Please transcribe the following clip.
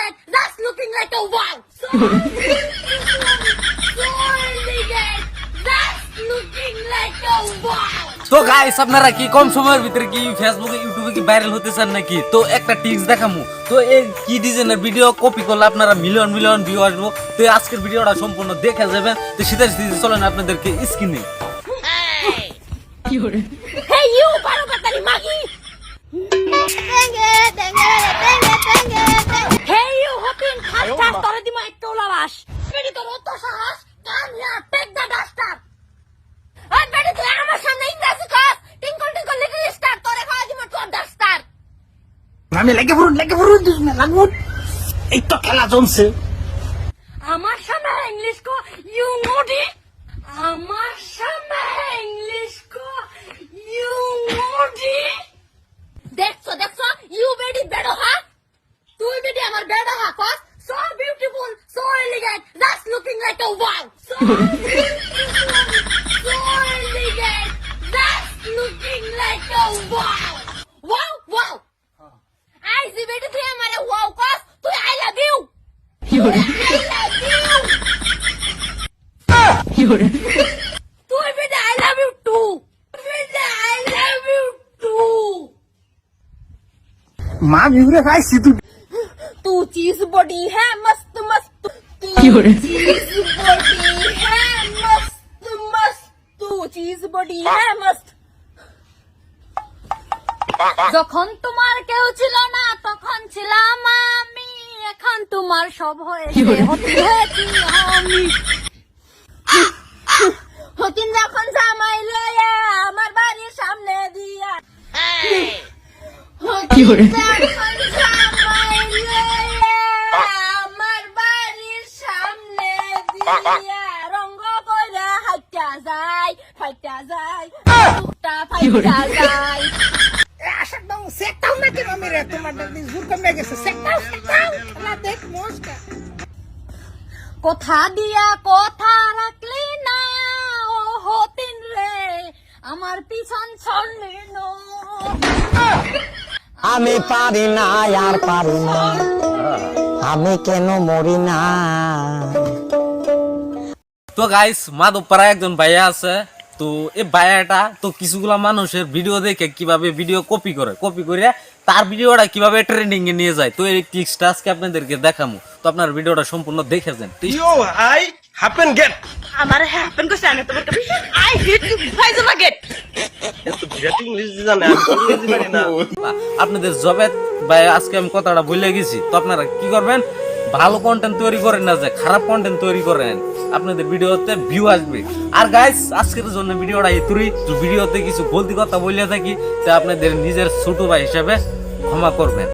elegant. That's looking like a wow. That's looking like a wow. তো guys আপনারা কি কম সময়ের ভিতরে কি ফেসবুকে ইউটিউবে কি ভাইরাল হতে চান নাকি তো একটা টিপস দেখামু তো এই কি ডিজাইনের ভিডিও কপি করলে আপনারা মিলিয়ন মিলিয়ন ভিউ আসব তো আজকের ভিডিওটা সম্পূর্ণ দেখে যাবেন তো শীতের শীতে চলেন আপনাদেরকে স্ক্রিনে Hey you, baru katanya magi. আমি লেগে পড়ুন লেগে পড়ুন লাগুন এই তো খেলা জমছে আমার সামনে ইংলিশ কো ইউ নোডি আমার সামনে ইংলিশ কো ইউ নোডি দেখছ দেখছ ইউ বেডি বেডো হা। তুই বেডি আমার বেডো হা, কস। So beautiful so elegant that's looking like a wow so so elegant that's looking like a wow wow I জি বেডি তুই আমারে ওয়াও কস তুই আই লাভ ইউ করে। তুই মা বিউরে খাই সিতু তু চিজ বডি হ্যাঁ মস্ত মস্ত। কি করে? চিজ বডি হ্যাঁ, হ্যাঁ মস্ত যখন তোমার কেউ ছিল না তখন ছিলাম আমি। এখন তোমার সব হয়েছে হয়েছি। সেটাও খেলা দেখ মস্কা কথা দিয়া কথা রাখলি না ও হতিন রে। আমার পিছন ছড়লি না আমি পারি না আর পারি না। আমি কেন মরি না? তো গাইস মাধবপাড়া একজন ভাইয়া আছে। তো এই ভাইয়াটা তো কিছুগুলা মানুষের ভিডিও দেখে কীভাবে ভিডিও কপি করে কপি করে তার ভিডিওটা কীভাবে ট্রেন্ডিং এ নিয়ে যায়। তো এই টিক্সটা আজকে আপনাদেরকে দেখামু। তো আপনার ভিডিওটা সম্পূর্ণ দেখে যান। I happen get. আমার হ্যাপেন করছে, আমি তোমার আই হেট ইউ ফাইজা লাগেট এত বিরাট ইংলিশ জানে আমি তো ইংরেজি পারি না আপনাদের জবে ভাই, আজকে আমি কথাটা ভুলে গেছি। তো আপনারা কি করবেন? ভালো কন্টেন্ট তৈরি করেন না যে, খারাপ কন্টেন্ট তৈরি করেন। আপনাদের ভিডিওতে ভিউ আসবে। আর গাইস আজকের জন্য ভিডিওটা এতুরি ভিডিওতে কিছু গলতি কথা বলে থাকি, তা আপনাদের নিজের ছোট ভাই হিসাবে ক্ষমা করবেন।